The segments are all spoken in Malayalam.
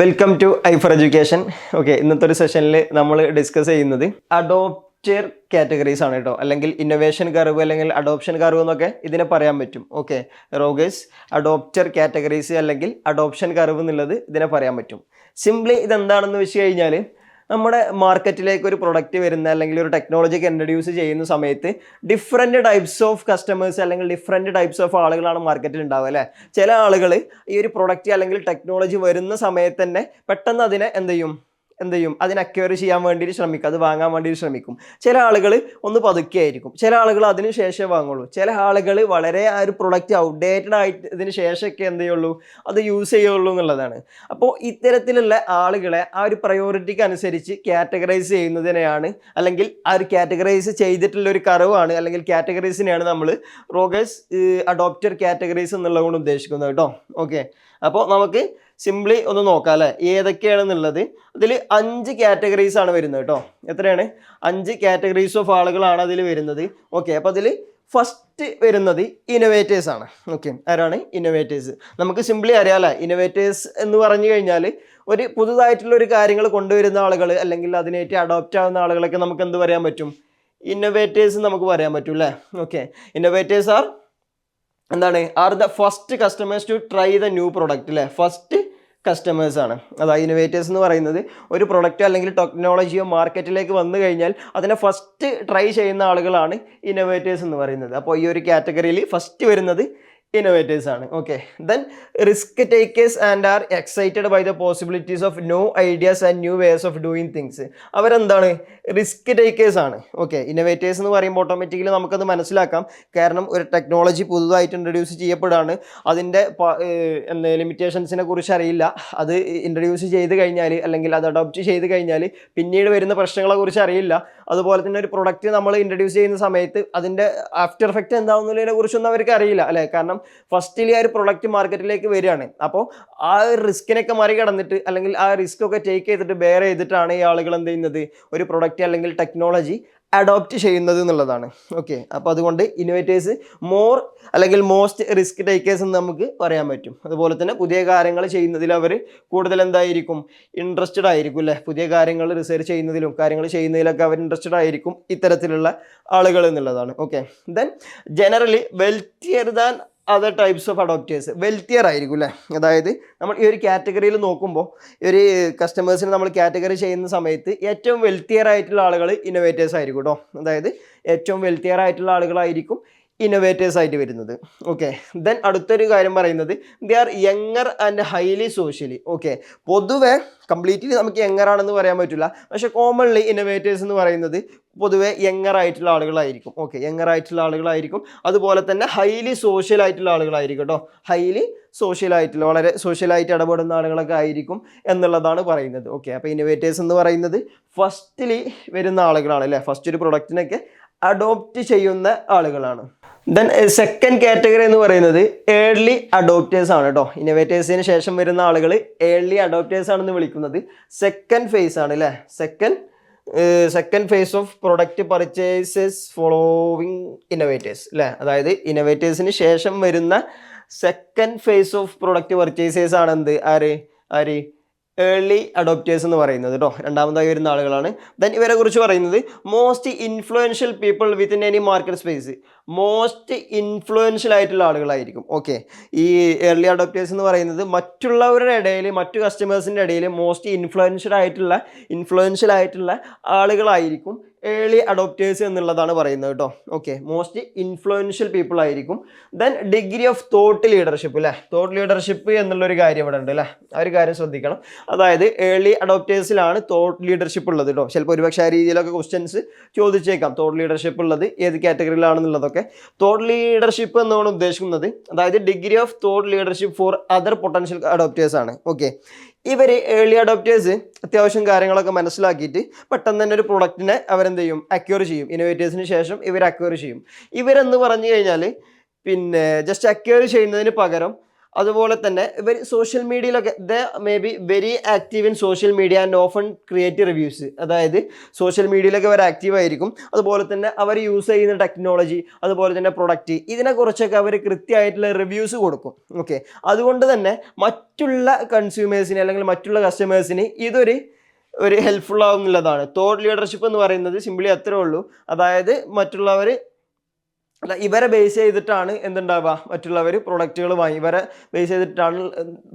Welcome to I four education okay ഇന്നത്തെ ഒരു സെഷനിൽ നമ്മൾ ഡിസ്കസ് ചെയ്യുന്നത് അഡോപ്റ്റർ കാറ്റഗറീസ് ആണ് കേട്ടോ അല്ലെങ്കിൽ ഇന്നോവേഷൻ കർവ് അല്ലെങ്കിൽ അഡോപ്ഷൻ കർവ് എന്നൊക്കെ ഇതിനെ പറയാൻ പറ്റും. ഓക്കെ റോഗേഴ്സ് അഡോപ്റ്റർ കാറ്റഗറീസ് അല്ലെങ്കിൽ അഡോപ്ഷൻ കർവ് എന്നുള്ളത് ഇതിനെ പറയാൻ പറ്റും. സിംപ്ലി ഇതെന്താണെന്ന് വെച്ച് കഴിഞ്ഞാൽ നമ്മുടെ മാർക്കറ്റിലേക്ക് ഒരു പ്രൊഡക്റ്റ് വരുന്ന അല്ലെങ്കിൽ ഒരു ടെക്നോളജി ഇൻട്രൊഡ്യൂസ് ചെയ്യുന്ന സമയത്ത് ഡിഫറെന്റ് ടൈപ്സ് ഓഫ് കസ്റ്റമേഴ്സ് അല്ലെങ്കിൽ ഡിഫറെന്റ് ടൈപ്സ് ഓഫ് ആളുകളാണ് മാർക്കറ്റിൽ ഉണ്ടാവുക അല്ലേ? ചില ആളുകൾ ഈ ഒരു പ്രൊഡക്റ്റ് അല്ലെങ്കിൽ ടെക്നോളജി വരുന്ന സമയത്ത് തന്നെ പെട്ടെന്ന് അതിനെ എന്ത് ചെയ്യും? എന്ത് ചെയ്യും? അതിന് അക്വയർ ചെയ്യാൻ വേണ്ടിയിട്ട് ശ്രമിക്കും. അത് വാങ്ങാൻ വേണ്ടിയിട്ട് ശ്രമിക്കും. ചില ആളുകൾ ഒന്ന് പതുക്കെ ആയിരിക്കും. ചില ആളുകൾ അതിന് ശേഷമേ വാങ്ങുള്ളൂ. ചില ആളുകൾ വളരെ ആ ഒരു പ്രൊഡക്റ്റ് ഔട്ട്ഡേറ്റഡ് ആയിട്ട് ഇതിന് ശേഷമൊക്കെ എന്ത് ചെയ്യുള്ളൂ? അത് യൂസ് ചെയ്യുള്ളൂ എന്നുള്ളതാണ്. അപ്പോൾ ഇത്തരത്തിലുള്ള ആളുകളെ ആ ഒരു പ്രയോറിറ്റിക്ക് അനുസരിച്ച് കാറ്റഗറൈസ് ചെയ്യുന്നതിനെയാണ് അല്ലെങ്കിൽ ആ ഒരു കാറ്റഗറൈസ് ചെയ്തിട്ടുള്ള ഒരു കറവാണ് അല്ലെങ്കിൽ കാറ്റഗറീസിനെയാണ് നമ്മൾ റോഗേഴ്സ് അഡോപ്റ്റർ കാറ്റഗറീസ് എന്നുള്ളത് കൊണ്ട് ഉദ്ദേശിക്കുന്നത് കേട്ടോ. ഓക്കെ അപ്പോൾ നമുക്ക് സിംപ്ലി ഒന്ന് നോക്കാം അല്ലേ? ഏതൊക്കെയാണെന്നുള്ളത്? അതിൽ അഞ്ച് കാറ്റഗറീസ് ആണ് വരുന്നത് കേട്ടോ. എത്രയാണ്? അഞ്ച് കാറ്റഗറീസ് ഓഫ് ആളുകളാണ് അതിൽ വരുന്നത്. ഓക്കെ അപ്പോൾ അതിൽ ഫസ്റ്റ് വരുന്നത് ഇന്നോവേറ്റേഴ്സ് ആണ്. ഓക്കെ ആരാണ്? ഇന്നോവേറ്റേഴ്സ് നമുക്ക് സിംപ്ലി അറിയാലേ ഇന്നോവേറ്റേഴ്സ് എന്ന് പറഞ്ഞു കഴിഞ്ഞാൽ ഒരു പുതുതായിട്ടുള്ള ഒരു കാര്യങ്ങൾ കൊണ്ടുവരുന്ന ആളുകൾ അല്ലെങ്കിൽ അതിനേറ്റ് അഡോപ്റ്റ് ആവുന്ന ആളുകളൊക്കെ നമുക്ക് എന്ത് പറയാൻ പറ്റും? ഇന്നോവേറ്റേഴ്സ് നമുക്ക് പറയാൻ പറ്റും അല്ലേ? ഓക്കെ ഇന്നോവേറ്റേഴ്സ് ആർ എന്താണ്? Are the first customers to try the new product അല്ലേ? ഫസ്റ്റ് കസ്റ്റമേഴ്സ് ആണ്. അതായത് ഇന്നോവേറ്റേഴ്സ് എന്ന് പറയുന്നത് ഒരു പ്രൊഡക്റ്റോ അല്ലെങ്കിൽ ടെക്നോളജിയോ മാർക്കറ്റിലേക്ക് വന്നു കഴിഞ്ഞാൽ അതിനെ ഫസ്റ്റ് ട്രൈ ചെയ്യുന്ന ആളുകളാണ് ഇന്നോവേറ്റേഴ്സ് എന്ന് പറയുന്നത്. അപ്പോൾ ഈ ഒരു കാറ്റഗറിയിൽ ഫസ്റ്റ് വരുന്നത് ഇന്നോവേറ്റേഴ്സ് ആണ്. Okay then risk takers and are excited by the possibilities of new ideas and new ways of doing things അവരെന്താണ്? റിസ്ക് ടേക്കേഴ്സ് ആണ്. ഓക്കെ ഇന്നോവേറ്റേഴ്സ് എന്ന് പറയുമ്പോൾ ഓട്ടോമാറ്റിക്കലി നമുക്കത് മനസ്സിലാക്കാം. കാരണം ഒരു ടെക്നോളജി പുതുതായിട്ട് ഇൻട്രൊഡ്യൂസ് ചെയ്യപ്പെടുകയാണ് അതിന്റെ ലിമിറ്റേഷൻസിനെ കുറിച്ച് അറിയില്ല. അത് ഇൻട്രൊഡ്യൂസ് ചെയ്ത് കഴിഞ്ഞാൽ അല്ലെങ്കിൽ അത് അഡോപ്റ്റ് ചെയ്ത് കഴിഞ്ഞാൽ പിന്നീട് വരുന്ന പ്രശ്നങ്ങളെ കുറിച്ച് അറിയില്ല. അതുപോലെ തന്നെ ഒരു പ്രൊഡക്റ്റ് നമ്മൾ ഇൻട്രൊഡ്യൂസ് ചെയ്യുന്ന സമയത്ത് അതിന്റെ ആഫ്റ്റർ എഫക്റ്റ് എന്താവുന്നതിനെ കുറിച്ചൊന്നും അവർക്ക് അറിയില്ല. അല്ലേ? കാരണം ഫസ്റ്റിൽ ആ ഒരു പ്രൊഡക്റ്റ് മാർക്കറ്റിലേക്ക് വരികയാണ്. അപ്പോൾ ആ റിസ്കിനൊക്കെ മറികടന്നിട്ട് അല്ലെങ്കിൽ ആ റിസ്ക് ഒക്കെ ടേക്ക് ചെയ്തിട്ട് ബെയർ ചെയ്തിട്ടാണ് ഈ ആളുകൾ എന്ത് ചെയ്യുന്നത്? ഒരു പ്രൊഡക്റ്റ് അല്ലെങ്കിൽ ടെക്നോളജി അഡോപ്റ്റ് ചെയ്യുന്നത് എന്നുള്ളതാണ്. ഓക്കെ അപ്പോൾ അതുകൊണ്ട് ഇന്നോവേറ്റേഴ്സ് മോർ അല്ലെങ്കിൽ മോസ്റ്റ് റിസ്ക് ടേക്കേഴ്സ് എന്ന് നമുക്ക് പറയാൻ പറ്റും. അതുപോലെ തന്നെ പുതിയ കാര്യങ്ങൾ ചെയ്യുന്നതിൽ അവർ കൂടുതൽ എന്തായിരിക്കും? ഇൻട്രസ്റ്റഡ് ആയിരിക്കും അല്ലേ? പുതിയ കാര്യങ്ങൾ റിസർച്ച് ചെയ്യുന്നതിലും കാര്യങ്ങൾ ചെയ്യുന്നതിലൊക്കെ അവർ ഇൻട്രസ്റ്റഡ് ആയിരിക്കും ഇത്തരത്തിലുള്ള ആളുകൾ എന്നുള്ളതാണ്. Okay then generally wealthier than other types of adopters wealthier ആയിരിക്കും അല്ലേ അതായത് നമ്മൾ ഈ ഒരു കാറ്റഗറിയിൽ നോക്കുമ്പോൾ ഒരു കസ്റ്റമേഴ്സിന് നമ്മൾ കാറ്റഗറി ചെയ്യുന്ന സമയത്ത് ഏറ്റവും വെൽത്തിയർ ആയിട്ടുള്ള ആളുകൾ ഇന്നോവേറ്റേഴ്സ് ആയിരിക്കും കേട്ടോ അതായത് ഏറ്റവും വെൽത്തിയർ ആയിട്ടുള്ള ആളുകളായിരിക്കും ഇന്നോവേറ്റേഴ്സ് ആയിട്ട് വരുന്നത്. ഓക്കെ ദെൻ അടുത്തൊരു കാര്യം പറയുന്നത് they are younger and highly socially okay പൊതുവെ കംപ്ലീറ്റ്ലി നമുക്ക് യങ്ങർ ആണെന്ന് പറയാൻ പറ്റില്ല. പക്ഷെ കോമൺലി ഇന്നോവേറ്റേഴ്സ് എന്ന് പറയുന്നത് പൊതുവെ യങ്ങർ ആയിട്ടുള്ള ആളുകളായിരിക്കും. ഓക്കെ യങ്ങർ ആയിട്ടുള്ള ആളുകളായിരിക്കും. അതുപോലെ തന്നെ ഹൈലി സോഷ്യൽ ആയിട്ടുള്ള ആളുകളായിരിക്കും കേട്ടോ ഹൈലി സോഷ്യൽ ആയിട്ടുള്ള വളരെ സോഷ്യലായിട്ട് ഇടപെടുന്ന ആളുകളൊക്കെ ആയിരിക്കും എന്നുള്ളതാണ് പറയുന്നത്. ഓക്കെ അപ്പോൾ ഇന്നോവേറ്റേഴ്സ് എന്ന് പറയുന്നത് ഫസ്റ്റിലി വരുന്ന ആളുകളാണ് അല്ലേ? ഫസ്റ്റ് ഒരു പ്രൊഡക്റ്റിനൊക്കെ അഡോപ്റ്റ് ചെയ്യുന്ന ആളുകളാണ്. ദെൻ സെക്കൻഡ് കാറ്റഗറി എന്ന് പറയുന്നത് ഏർലി അഡോപ്റ്റേഴ്സ് ആണ് കേട്ടോ ഇന്നോവേറ്റേഴ്സിന് ശേഷം വരുന്ന ആളുകൾ ഏർലി അഡോപ്റ്റേഴ്സ് ആണെന്ന് വിളിക്കുന്നത് സെക്കൻഡ് ഫേസ് ആണ് അല്ലേ second second phase of product purchases following innovators അല്ലേ അതായത് ഇന്നോവേറ്റേഴ്സിന് ശേഷം വരുന്ന second phase of product purchasers ആണെന്ത്? ആര്? ആര്? ഏർലി അഡോപ്റ്റേഴ്സ് എന്ന് പറയുന്നത് കേട്ടോ രണ്ടാമതായി വരുന്ന ആളുകളാണ്. ദെൻ ഇവരെ കുറിച്ച് പറയുന്നത് most influential people within any market space most influential ആയിട്ടുള്ള ആളുകളായിരിക്കും. ഓക്കെ ഈ ഏർലി അഡോപ്റ്റേഴ്സ് എന്ന് പറയുന്നത് മറ്റുള്ളവരുടെ ഇടയിൽ മറ്റു കസ്റ്റമേഴ്സിന്റെ ഇടയിൽ മോസ്റ്റ് ഇൻഫ്ലുവൻഷ്യൽ ആയിട്ടുള്ള ഇൻഫ്ലുവൻഷ്യൽ ആയിട്ടുള്ള ആളുകളായിരിക്കും ഏർലി അഡോപ്റ്റേഴ്സ് എന്നുള്ളതാണ് പറയുന്നത് കേട്ടോ. ഓക്കെ മോസ്റ്റ് ഇൻഫ്ലുവൻഷ്യൽ പീപ്പിൾ ആയിരിക്കും. Then degree of thought leadership അല്ലേ തോട്ട് ലീഡർഷിപ്പ് എന്നുള്ളൊരു കാര്യം ഇവിടെ ഉണ്ട് അല്ലേ ആ ഒരു കാര്യം ശ്രദ്ധിക്കണം. അതായത് ഏർലി അഡോപ്റ്റേഴ്സിലാണ് തോട്ട് ലീഡർഷിപ്പ് ഉള്ളത് കേട്ടോ. ചിലപ്പോൾ ഒരുപക്ഷെ ആ രീതിയിലൊക്കെ ക്വസ്റ്റ്യൻസ് ചോദിച്ചേക്കാം. തോട്ട് ലീഡർഷിപ്പ് ഉള്ളത് ഏത് കാറ്റഗറിയിലാണെന്നുള്ളതൊക്കെ തോട്ട് ലീഡർഷിപ്പ് എന്നാണ് ഉദ്ദേശിക്കുന്നത്. അതായത് degree of thought leadership for other potential adopters ആണ്. ഓക്കെ ഇവർ ഏർലി അഡോപ്റ്റേഴ്സ് അത്യാവശ്യം കാര്യങ്ങളൊക്കെ മനസ്സിലാക്കിയിട്ട് പെട്ടെന്ന് തന്നെ ഒരു പ്രൊഡക്റ്റിനെ അവരെന്ത് ചെയ്യും. അക്യൂർ ചെയ്യും ഇന്നോവേറ്റേഴ്സിന് ശേഷം ഇവർ അക്യൂർ ചെയ്യും. ഇവരെന്ന് പറഞ്ഞു കഴിഞ്ഞാൽ പിന്നെ ജസ്റ്റ് അക്യൂർ ചെയ്യുന്നതിന് പകരം അതുപോലെ തന്നെ ഇവർ സോഷ്യൽ മീഡിയയിലൊക്കെ they may be very active in social media and often create reviews അതായത് സോഷ്യൽ മീഡിയയിലൊക്കെ അവർ ആക്റ്റീവ് ആയിരിക്കും. അതുപോലെ തന്നെ അവർ യൂസ് ചെയ്യുന്ന ടെക്നോളജി അതുപോലെ തന്നെ പ്രൊഡക്റ്റ് ഇതിനെക്കുറിച്ചൊക്കെ അവർ കൃത്യമായിട്ടുള്ള റിവ്യൂസ് കൊടുക്കും. ഓക്കെ അതുകൊണ്ട് തന്നെ മറ്റുള്ള കൺസ്യൂമേഴ്സിന് അല്ലെങ്കിൽ മറ്റുള്ള കസ്റ്റമേഴ്സിന് ഇതൊരു ഒരു ഹെൽപ്ഫുൾ ആവുന്നുള്ളതാണ്. തോട്ട് ലീഡർഷിപ്പ് എന്ന് പറയുന്നത് സിമ്പിളി അത്രേ ഉള്ളൂ. അതായത് മറ്റുള്ളവർ ഇവരെ ബേസ് ചെയ്തിട്ടാണ് എന്തുണ്ടാവുക? മറ്റുള്ളവർ പ്രൊഡക്റ്റുകൾ വാങ്ങി ഇവരെ ബേസ് ചെയ്തിട്ടാണ്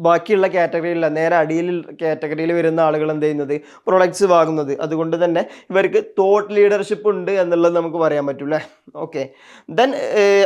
ബാക്കിയുള്ള കാറ്റഗറിയില്ല നേരെ അടിയിൽ കാറ്റഗറിയിൽ വരുന്ന ആളുകൾ എന്ത് ചെയ്യുന്നത്? പ്രൊഡക്ട്സ് വാങ്ങുന്നത്. അതുകൊണ്ട് തന്നെ ഇവർക്ക് തോട്ട് ലീഡർഷിപ്പ് ഉണ്ട് എന്നുള്ളത് നമുക്ക് പറയാൻ പറ്റും അല്ലേ ഓക്കെ ദെൻ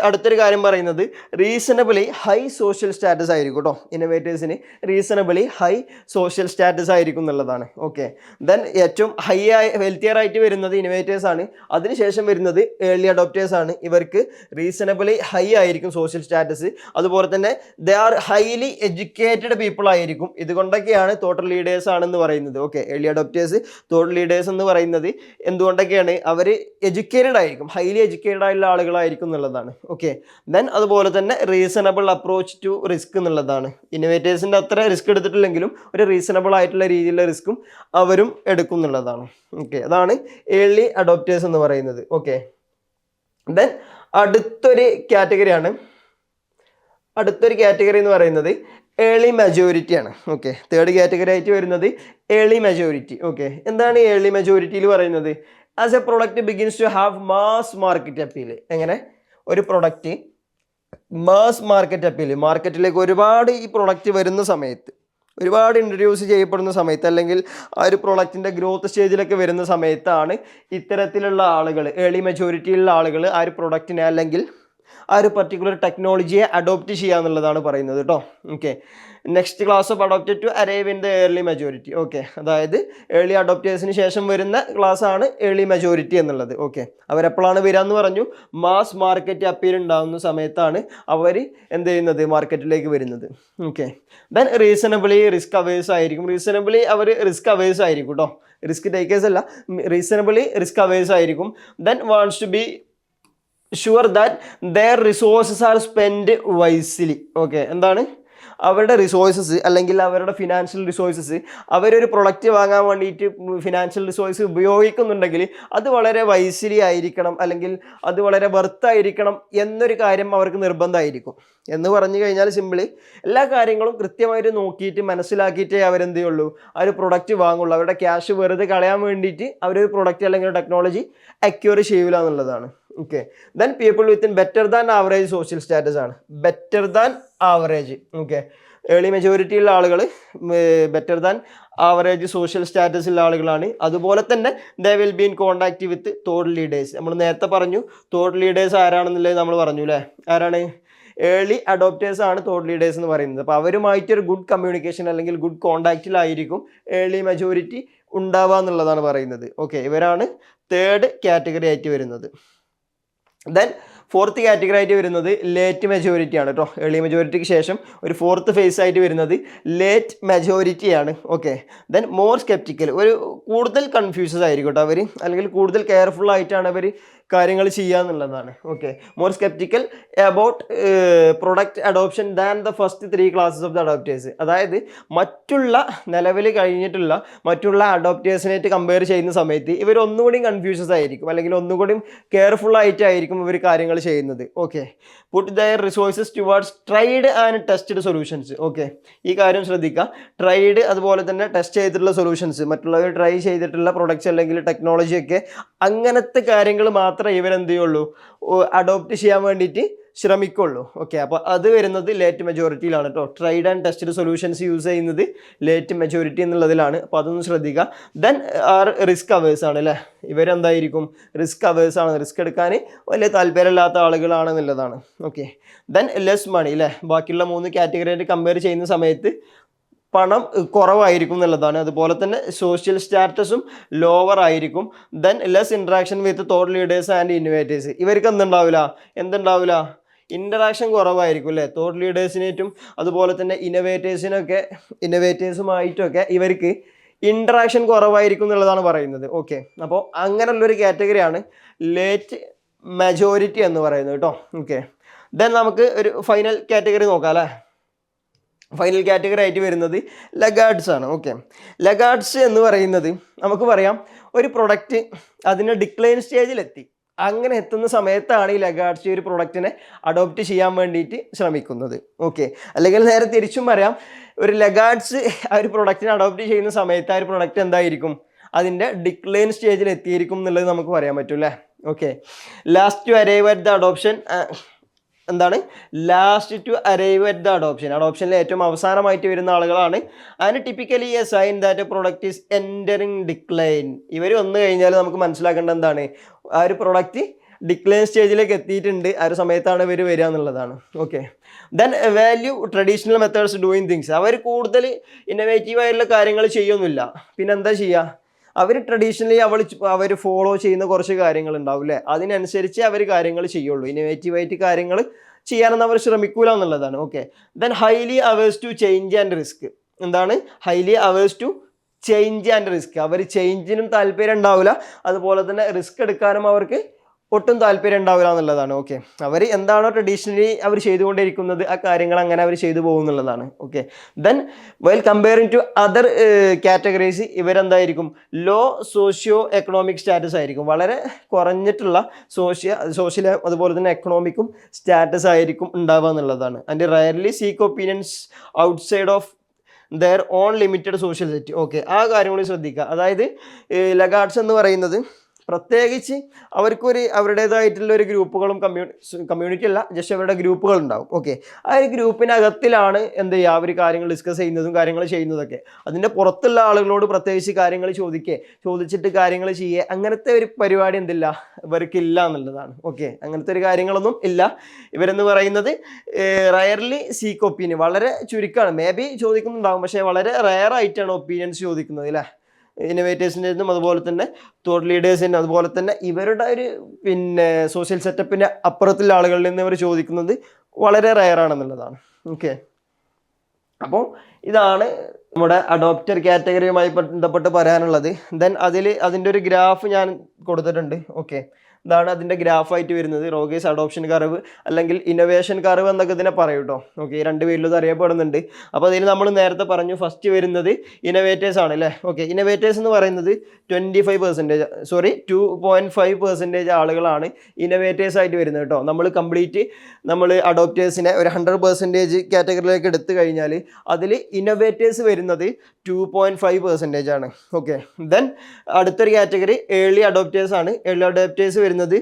അടുത്തൊരു കാര്യം പറയുന്നത് റീസണബിളി ഹൈ സോഷ്യൽ സ്റ്റാറ്റസ് ആയിരിക്കും കേട്ടോ ഇന്നോവേറ്റേഴ്സിന് റീസണബിളി ഹൈ സോഷ്യൽ സ്റ്റാറ്റസ് ആയിരിക്കും എന്നുള്ളതാണ്. ഓക്കെ ദെൻ ഏറ്റവും ഹൈ ആയി വെൽത്തിയർ ആയിട്ട് വരുന്നത് ഇന്നോവേറ്റേഴ്സ് ആണ്. അതിനുശേഷം വരുന്നത് ഏർലി അഡോപ്റ്റേഴ്സ് ആണ്. ഇവർക്ക് റീസണബിളി ഹൈ ആയിരിക്കും സോഷ്യൽ സ്റ്റാറ്റസ് അതുപോലെ തന്നെ they are highly educated people ആയിരിക്കും. ഇതുകൊണ്ടൊക്കെയാണ് തോട്ടൽ ലീഡേഴ്സ് ആണെന്ന് പറയുന്നത്. Okay early adopters thought leaders എന്ന് പറയുന്നത് എന്തുകൊണ്ടൊക്കെയാണ്? അവർ എഡ്യൂക്കേറ്റഡ് ആയിരിക്കും ഹൈലി എഡ്യൂക്കേറ്റഡ് ആയിട്ടുള്ള ആളുകളായിരിക്കും എന്നുള്ളതാണ്. ഓക്കെ ദെൻ അതുപോലെ തന്നെ റീസണബിൾ അപ്രോച്ച് ടു റിസ്ക് എന്നുള്ളതാണ്. ഇന്നോവേറ്റേഴ്സിന്റെ അത്ര റിസ്ക് എടുത്തിട്ടില്ലെങ്കിലും ഒരു റീസണബിൾ ആയിട്ടുള്ള രീതിയിലുള്ള റിസ്ക്കും അവരും എടുക്കും എന്നുള്ളതാണ്. ഓക്കെ അതാണ് ഏർലി അഡോപ്റ്റേഴ്സ് എന്ന് പറയുന്നത്. ഓക്കെ ദെൻ അടുത്തൊരു കാറ്റഗറിയാണ് അടുത്തൊരു കാറ്റഗറി എന്ന് പറയുന്നത് ഏളി മെജോറിറ്റി ആണ്. ഓക്കെ തേർഡ് കാറ്റഗറി ആയിട്ട് വരുന്നത് ഏളി മെജോറിറ്റി ഓക്കെ എന്താണ് ഏളി മെജോറിറ്റിയിൽ പറയുന്നത്? As a product begins to have mass market appeal എങ്ങനെ? ഒരു പ്രൊഡക്റ്റ് മാസ് മാർക്കറ്റ് അപ്പീൽ മാർക്കറ്റിലേക്ക് ഒരുപാട് ഈ പ്രൊഡക്റ്റ് വരുന്ന സമയത്ത് ഒരുപാട് ഇൻട്രൊഡ്യൂസ് ചെയ്യപ്പെടുന്ന സമയത്ത് അല്ലെങ്കിൽ ആ ഒരു പ്രൊഡക്റ്റിന്റെ ഗ്രോത്ത് സ്റ്റേജിലൊക്കെ വരുന്ന സമയത്താണ് ഇത്തരത്തിലുള്ള ആളുകൾ ഏർലി മെജോറിറ്റിയിലുള്ള ആളുകൾ ആ ഒരു പ്രൊഡക്റ്റിനെ അല്ലെങ്കിൽ ആ ഒരു പർട്ടിക്കുലർ ടെക്നോളജിയെ അഡോപ്റ്റ് ചെയ്യുക എന്നുള്ളതാണ് പറയുന്നത് കേട്ടോ okay next class of adopted to arrive in the early majority okay അതായത് ഏർലി അഡോപ്റ്റേഴ്സിന് ശേഷം വരുന്ന ക്ലാസ് ആണ് ഏർലി മെജോറിറ്റി എന്നുള്ളത്. ഓക്കെ അവരെപ്പോഴാണ് വരിക എന്ന് പറഞ്ഞു? മാസ് മാർക്കറ്റ് അപ്പീൽ ഉണ്ടാകുന്ന സമയത്താണ് അവർ എന്ത് ചെയ്യുന്നത്? മാർക്കറ്റിലേക്ക് വരുന്നത്. Okay then reasonably risk averse ആയിരിക്കും. റീസണബിളി അവർ റിസ്ക് അവേഴ്സ് ആയിരിക്കും കേട്ടോ റിസ്ക് ടേക്കേഴ്സ് അല്ല റീസണബിളി റിസ്ക് അവേഴ്സ് ആയിരിക്കും. Then wants to be sure that their resources are spend wisely okay എന്താണ്? അവരുടെ റിസോഴ്സസ് അല്ലെങ്കിൽ അവരുടെ ഫിനാൻഷ്യൽ റിസോഴ്സസ് അവരൊരു പ്രൊഡക്റ്റ് വാങ്ങാൻ വേണ്ടിയിട്ട് ഫിനാൻഷ്യൽ റിസോഴ്സ് ഉപയോഗിക്കുന്നുണ്ടെങ്കിൽ അത് വളരെ വൈസ്ലി ആയിരിക്കണം അല്ലെങ്കിൽ അത് വളരെ വെർത്തായിരിക്കണം എന്നൊരു കാര്യം അവർക്ക് നിർബന്ധമായിരിക്കും. എന്ന് പറഞ്ഞു കഴിഞ്ഞാൽ സിമ്പിളി എല്ലാ കാര്യങ്ങളും കൃത്യമായിട്ട് നോക്കിയിട്ട് മനസ്സിലാക്കിയിട്ടേ അവരെന്ത് ചെയ്യുള്ളൂ ആ ഒരു പ്രൊഡക്റ്റ് വാങ്ങുള്ളൂ. അവരുടെ ക്യാഷ് വെറുതെ കളയാൻ വേണ്ടിയിട്ട് അവരൊരു പ്രൊഡക്റ്റ് അല്ലെങ്കിൽ ടെക്നോളജി അക്യൂർ ചെയ്യില്ല എന്നുള്ളതാണ്. Okay then people within better than average social status ആണ്. Better than average okay early majority ഉള്ള ആളുകൾ better than average social status ഉള്ള ആളുകളാണ്. അതുപോലെ തന്നെ they will be in contact with thought leaders നമ്മൾ നേരത്തെ പറഞ്ഞു തോഡ് ലീഡേഴ്സ് ആരാണെന്നുള്ളത് നമ്മൾ പറഞ്ഞു അല്ലേ ആരാണ്? ഏർലി അഡോപ്റ്റേഴ്സ് ആണ് തോഡ് ലീഡേഴ്സ് എന്ന് പറയുന്നത്. അപ്പോൾ അവരുമായിട്ട് ഒരു ഗുഡ് കമ്മ്യൂണിക്കേഷൻ അല്ലെങ്കിൽ ഗുഡ് കോണ്ടാക്റ്റിലായിരിക്കും ഏർലി മെജോറിറ്റി ഉണ്ടാവുക എന്നുള്ളതാണ് പറയുന്നത്. ഓക്കെ ഇവരാണ് തേർഡ് കാറ്റഗറി ആയിട്ട് വരുന്നത്. ദെൻ ഫോർത്ത് കാറ്റഗറി ആയിട്ട് വരുന്നത് ലേറ്റ് മെജോറിറ്റി ആണ് കേട്ടോ ഏർലി മെജോറിറ്റിക്ക് ശേഷം ഒരു ഫോർത്ത് ഫേസ് ആയിട്ട് വരുന്നത് ലേറ്റ് മെജോറിറ്റി ആണ്. ഓക്കെ ദെൻ മോർ സ്കെപ്റ്റിക്കൽ ഒരു കൂടുതൽ കൺഫ്യൂസസ് ആയിരിക്കും കേട്ടോ അവർ അല്ലെങ്കിൽ കൂടുതൽ കെയർഫുൾ ആയിട്ടാണ് അവർ കാര്യങ്ങൾ ചെയ്യുക എന്നുള്ളതാണ് okay more sceptical about product adoption than the first three classes of the adopters അതായത് മറ്റുള്ള നിലവിൽ കഴിഞ്ഞിട്ടുള്ള മറ്റുള്ള അഡോപ്റ്റേഴ്സിനായിട്ട് കമ്പയർ ചെയ്യുന്ന സമയത്ത് ഇവർ ഒന്നുകൂടി കൺഫ്യൂഷസ് ആയിരിക്കും. അല്ലെങ്കിൽ ഒന്നുകൂടി കെയർഫുൾ ആയിട്ടായിരിക്കും ഇവർ കാര്യങ്ങൾ ചെയ്യുന്നത്. Okay put their resources towards tried and tested solutions okay ഈ കാര്യം ശ്രദ്ധിക്കുക. ട്രൈഡ് അതുപോലെ തന്നെ ടെസ്റ്റ് ചെയ്തിട്ടുള്ള സൊല്യൂഷൻസ് മറ്റുള്ളവർ ട്രൈ ചെയ്തിട്ടുള്ള പ്രൊഡക്ട്സ് അല്ലെങ്കിൽ ടെക്നോളജിയൊക്കെ അങ്ങനത്തെ കാര്യങ്ങൾ മാത്രമേ ഇവരെന്ത് ചെയ്യുള്ളൂ? അഡോപ്റ്റ് ചെയ്യാൻ വേണ്ടിയിട്ട് ശ്രമിക്കുള്ളൂ. ഓക്കെ അപ്പോൾ അത് വരുന്നത് ലേറ്റ് മെജോറിറ്റിയിലാണ് കേട്ടോ tried and tested solutions use ചെയ്യുന്നത് ലേറ്റ് മെജോറിറ്റി എന്നുള്ളതിലാണ്. അപ്പോൾ അതൊന്ന് ശ്രദ്ധിക്കുക ദെൻ ആർ റിസ്ക് അവേഴ്സ് ആണ് അല്ലേ ഇവരെന്തായിരിക്കും? റിസ്ക് അവേഴ്സ് ആണ്. റിസ്ക് എടുക്കാൻ വലിയ താല്പര്യമില്ലാത്ത ആളുകളാണെന്നുള്ളതാണ് ഓക്കെ ദെൻ ലെസ് മണി അല്ലേ ബാക്കിയുള്ള മൂന്ന് കാറ്റഗറിയായിട്ട് കമ്പയർ ചെയ്യുന്ന സമയത്ത് പണം കുറവായിരിക്കും എന്നുള്ളതാണ്. അതുപോലെ തന്നെ സോഷ്യൽ സ്റ്റാറ്റസും ലോവർ ആയിരിക്കും. Then less interaction with thought leaders and innovators ഇവർക്ക് എന്തുണ്ടാവില്ല? എന്തുണ്ടാവില്ല? ഇന്ററാക്ഷൻ കുറവായിരിക്കും അല്ലേ? തോട്ട് ലീഡേഴ്സിനേറ്റും അതുപോലെ തന്നെ ഇന്നോവേറ്റേഴ്സിനൊക്കെ ഇന്നോവേറ്റേഴ്സുമായിട്ടൊക്കെ ഇവർക്ക് ഇൻട്രാക്ഷൻ കുറവായിരിക്കും എന്നുള്ളതാണ് പറയുന്നത്. ഓക്കെ അപ്പോൾ അങ്ങനെയുള്ളൊരു കാറ്റഗറിയാണ് ലേറ്റ് മെജോറിറ്റി എന്ന് പറയുന്നത് കേട്ടോ ഓക്കെ ദെൻ നമുക്ക് ഒരു ഫൈനൽ കാറ്റഗറി നോക്കാം അല്ലേ? ഫൈനൽ കാറ്റഗറി ആയിട്ട് വരുന്നത് ലഗാർഡ്സ് ആണ്. ഓക്കെ ലഗാർഡ്സ് എന്ന് പറയുന്നത് നമുക്ക് പറയാം ഒരു പ്രൊഡക്റ്റ് അതിന് ഡിക്ലൈൻ സ്റ്റേജിലെത്തി അങ്ങനെ എത്തുന്ന സമയത്താണ് ഈ ലഗാർഡ്സ് ഒരു പ്രൊഡക്റ്റിനെ അഡോപ്റ്റ് ചെയ്യാൻ വേണ്ടിയിട്ട് ശ്രമിക്കുന്നത്. ഓക്കെ അല്ലെങ്കിൽ നേരെ തിരിച്ചും പറയാം ഒരു ലഗാർഡ്സ് ആ ഒരു പ്രൊഡക്റ്റിനെ അഡോപ്റ്റ് ചെയ്യുന്ന സമയത്ത് ആ ഒരു പ്രൊഡക്റ്റ് എന്തായിരിക്കും? അതിന്റെ ഡിക്ലൈൻ സ്റ്റേജിൽ എത്തിയിരിക്കും എന്നുള്ളത് നമുക്ക് പറയാൻ പറ്റൂല്ലേ? Okay last to at the adoption എന്താണ്? Last to arrive at the adoption അഡോപ്ഷനിൽ ഏറ്റവും അവസാനമായിട്ട് വരുന്ന ആളുകളാണ്. അതിന് typically a sign that product is entering decline ഇവർ വന്നു കഴിഞ്ഞാൽ നമുക്ക് മനസ്സിലാക്കേണ്ട എന്താണ്? ആ ഒരു പ്രൊഡക്റ്റ് ഡിക്ലൈൻ സ്റ്റേജിലേക്ക് എത്തിയിട്ടുണ്ട്. ആ ഒരു സമയത്താണ് ഇവർ വരിക എന്നുള്ളതാണ്. Okay then value traditional methods doing things അവർ കൂടുതൽ ഇന്നോവേറ്റീവ് ആയിട്ടുള്ള കാര്യങ്ങൾ ചെയ്യൊന്നുമില്ല പിന്നെ എന്താ ചെയ്യുക അവർ ട്രഡീഷണലി അവൾ അവർ ഫോളോ ചെയ്യുന്ന കുറച്ച് കാര്യങ്ങൾ ഉണ്ടാവും അല്ലേ അതിനനുസരിച്ച് അവർ കാര്യങ്ങൾ ചെയ്യുള്ളൂ. ഇന്നോവേറ്റീവായിട്ട് കാര്യങ്ങൾ ചെയ്യാനൊന്നും അവർ ശ്രമിക്കൂല എന്നുള്ളതാണ്. Okay then highly averse to change and risk എന്താണ്? Highly averse to change and risk അവർ ചേഞ്ചിനും താല്പര്യം ഉണ്ടാവില്ല അതുപോലെ തന്നെ റിസ്ക് എടുക്കാനും അവർക്ക് ഒട്ടും താല്പര്യം ഉണ്ടാവില്ല എന്നുള്ളതാണ്. ഓക്കെ അവർ എന്താണോ ട്രഡീഷണലി അവർ ചെയ്തുകൊണ്ടിരിക്കുന്നത് ആ കാര്യങ്ങൾ അങ്ങനെ അവർ ചെയ്തു പോകും എന്നുള്ളതാണ്. Okay then well comparing to other categories ഇവരെന്തായിരിക്കും? Low socio economic status ആയിരിക്കും. വളരെ കുറഞ്ഞിട്ടുള്ള സോഷ്യ സോഷ്യൽ അതുപോലെ തന്നെ എക്കണോമിക്കും സ്റ്റാറ്റസ് ആയിരിക്കും ഉണ്ടാവുക എന്നുള്ളതാണ്. And rarely seek opinions outside of their own limited social set okay ആ കാര്യം കൂടി ശ്രദ്ധിക്കുക. അതായത് ലഗാർഡ്സ് എന്ന് പറയുന്നത് പ്രത്യേകിച്ച് അവർക്കൊരു അവരുടേതായിട്ടുള്ള ഒരു ഗ്രൂപ്പുകളും കമ്മ്യൂണി കമ്മ്യൂണിറ്റി അല്ല ജസ്റ്റ് അവരുടെ ഗ്രൂപ്പുകൾ ഉണ്ടാവും ഓക്കെ ആ ഒരു ഗ്രൂപ്പിനകത്തിലാണ് എന്ത് ചെയ്യുക? അവർ കാര്യങ്ങൾ ഡിസ്കസ് ചെയ്യുന്നതും കാര്യങ്ങൾ ചെയ്യുന്നതൊക്കെ. അതിന്റെ പുറത്തുള്ള ആളുകളോട് പ്രത്യേകിച്ച് കാര്യങ്ങൾ ചോദിക്കുക ചോദിച്ചിട്ട് കാര്യങ്ങൾ ചെയ്യുക അങ്ങനത്തെ ഒരു പരിപാടി എന്തില്ല? ഇവർക്കില്ല എന്നുള്ളതാണ്. ഓക്കെ അങ്ങനത്തെ ഒരു കാര്യങ്ങളൊന്നും ഇല്ല. ഇവരെന്ന് പറയുന്നത് റയർലി സീക്ക് ഒപ്പീനിയൻ വളരെ ചുരുക്കമാണ് മേ ബി ചോദിക്കുന്നുണ്ടാകും പക്ഷേ വളരെ റയർ ആയിട്ടാണ് ഒപ്പീനിയൻസ് ചോദിക്കുന്നത് അല്ലേ? ഇന്നോവേറ്റേഴ്സിന്റെ നിന്നും അതുപോലെ തന്നെ തോട്ട് ലീഡേഴ്സിന്റെ അതുപോലെ തന്നെ ഇവരുടെ ഒരു പിന്നെ സോഷ്യൽ സെറ്റപ്പിന്റെ അപ്പുറത്തുള്ള ആളുകളിൽ നിന്ന് ഇവർ ചോദിക്കുന്നത് വളരെ റയറാണെന്നുള്ളതാണ് ഓക്കെ അപ്പോൾ ഇതാണ് നമ്മുടെ അഡോപ്റ്റർ കാറ്റഗറിയുമായി ബന്ധപ്പെട്ട് പറയാനുള്ളത്. ദെൻ അതിൽ അതിന്റെ ഒരു ഗ്രാഫ് ഞാൻ കൊടുത്തിട്ടുണ്ട്. ഓക്കെ ഇതാണ് അതിന്റെ ഗ്രാഫായിട്ട് വരുന്നത്. റോഗേസ് അഡോപ്ഷൻ കർവ് അല്ലെങ്കിൽ ഇന്നോവേഷൻ കർവ് എന്നൊക്കെ ഇതിനെ പറയും കേട്ടോ. ഓക്കെ രണ്ട് പേരിലും ഇത് അറിയപ്പെടുന്നുണ്ട്. അപ്പോൾ അതിൽ നമ്മൾ നേരത്തെ പറഞ്ഞു ഫസ്റ്റ് വരുന്നത് ഇന്നോവേറ്റേഴ്സ് ആണ് അല്ലേ? ഓക്കെ ഇന്നോവേറ്റേഴ്സ് എന്ന് പറയുന്നത് twenty five percentage sorry two point five percentage ആളുകളാണ് ഇന്നോവേറ്റേഴ്സ് ആയിട്ട് വരുന്നത് കേട്ടോ. നമ്മൾ കംപ്ലീറ്റ് നമ്മൾ അഡോപ്റ്റേഴ്സിനെ ഒരു ഹൺഡ്രഡ് പെർസെന്റേജ് കാറ്റഗറിയിലേക്ക് എടുത്തു കഴിഞ്ഞാൽ അതിൽ ഇന്നോവേറ്റേഴ്സ് വരുന്നത് ടു പോയിന്റ് ഫൈവ് പെർസെന്റേജ് ആണ്. ഓക്കെ ദെൻ അടുത്തൊരു കാറ്റഗറി ഏർലി അഡോപ്റ്റേഴ്സ് ആണ്. ഏർലി അഡോപ്റ്റേഴ്സ് വരുന്നത്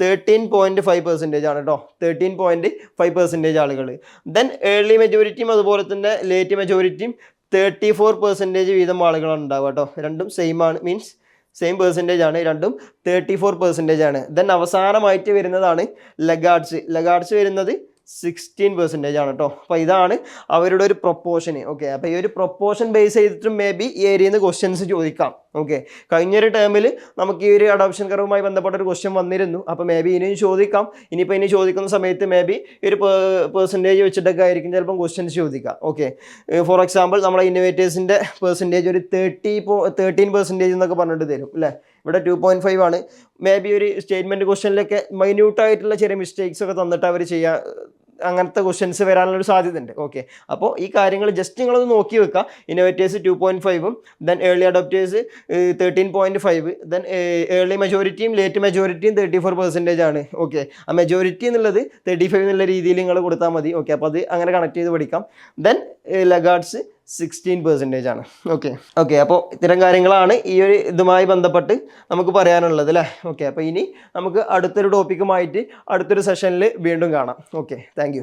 തേർട്ടീൻ പോയിന്റ് ഫൈവ് പെർസെന്റേജ് ആണ് കേട്ടോ തേർട്ടീൻ പോയിന്റ് ഫൈവ് പെർസെന്റേജ് ആളുകൾ ദെൻ ഏർലി മെജോറിറ്റിയും അതുപോലെ തന്നെ ലേറ്റ് മെജോറിറ്റിയും തേർട്ടി ഫോർ പെർസെന്റേജ് വീതം ആളുകളാണ് ഉണ്ടാവുക കേട്ടോ രണ്ടും സെയിം ആണ്. മീൻസ് സെയിം പെർസെന്റേജ് ആണ്. രണ്ടും തേർട്ടി ഫോർ പെർസെന്റേജ് ആണ്. ദെൻ അവസാനമായിട്ട് വരുന്നതാണ് ലഗാർഡ്സ്. ലഗാർഡ്സ് വരുന്നത് സിക്സ്റ്റീൻ പെർസെന്റേജ് ആണ് കേട്ടോ അപ്പോൾ ഇതാണ് അവരുടെ ഒരു പ്രൊപ്പോഷന് ഓക്കെ അപ്പോൾ ഈ ഒരു പ്രൊപ്പോഷൻ ബേസ് ചെയ്തിട്ടും മേ ബി ഈ ഏരിയയിൽ നിന്ന് ക്വസ്റ്റ്യൻസ് ചോദിക്കാം. ഓക്കെ കഴിഞ്ഞൊരു ടേമിൽ നമുക്ക് ഈ ഒരു അഡോപ്ഷൻ കർവുമായി ബന്ധപ്പെട്ട ഒരു ക്വസ്റ്റ്യൻ വന്നിരുന്നു. അപ്പോൾ മേ ബി ഇനിയും ചോദിക്കാം. ഇനിയിപ്പോൾ ഇനി ചോദിക്കുന്ന സമയത്ത് മേ ബി ഒരു പെർസെന്റേജ് വെച്ചിട്ടൊക്കെ ആയിരിക്കും ചിലപ്പം ക്വസ്റ്റ്യൻസ് ചോദിക്കാം. ഓക്കെ ഫോർ എക്സാമ്പിൾ നമ്മളെ ഇന്നോവേറ്റേഴ്സിന്റെ പെർസെന്റേജ് ഒരു തേർട്ടി പോ തേർട്ടീൻ പെർസെന്റേജ് എന്നൊക്കെ പറഞ്ഞിട്ട് തരും. അല്ലേ? ഇവിടെ ടു പോയിന്റ് ഫൈവ് ആണ്. മേ ബി ഒരു സ്റ്റേറ്റ്മെന്റ് ക്വസ്റ്റ്യനിലൊക്കെ മൈന്യൂട്ടായിട്ടുള്ള ചെറിയ മിസ്റ്റേക്സ് ഒക്കെ തന്നിട്ട് അവർ ചെയ്യാൻ അങ്ങനത്തെ ക്വസ്റ്റ്യൻസ് വരാനുള്ളൊരു സാധ്യത ഉണ്ട് ഓക്കെ അപ്പോൾ ഈ കാര്യങ്ങൾ ജസ്റ്റ് നിങ്ങളൊന്ന് നോക്കി വെക്കുക ഇന്നോവേറ്റേഴ്സ് ടു പോയിന്റ് ഫൈവും then early adopters thirteen point five then early മെജോറിറ്റിയും late മെജോറിറ്റിയും തേർട്ടി ഫോർ പെർസെന്റേജ് ആണ്. ഓക്കെ ആ മെജോറിറ്റി എന്നുള്ളത് തേർട്ടി ഫൈവ് എന്നുള്ള രീതിയിൽ നിങ്ങൾ കൊടുത്താൽ മതി. ഓക്കെ അപ്പോൾ അത് അങ്ങനെ കണക്ട് ചെയ്ത് പഠിക്കാം. ദെൻ ലഗാർഡ്സ് സിക്സ്റ്റീൻ പെർസെന്റേജ് ആണ്. ഓക്കെ ഓക്കെ അപ്പോൾ ഇത്തരം കാര്യങ്ങളാണ് ഈ ഒരു ഇതുമായി ബന്ധപ്പെട്ട് നമുക്ക് പറയാനുള്ളത് അല്ലേ? ഓക്കെ അപ്പോൾ ഇനി നമുക്ക് അടുത്തൊരു ടോപ്പിക്കുമായിട്ട് അടുത്തൊരു സെഷനിൽ വീണ്ടും കാണാം. Okay thank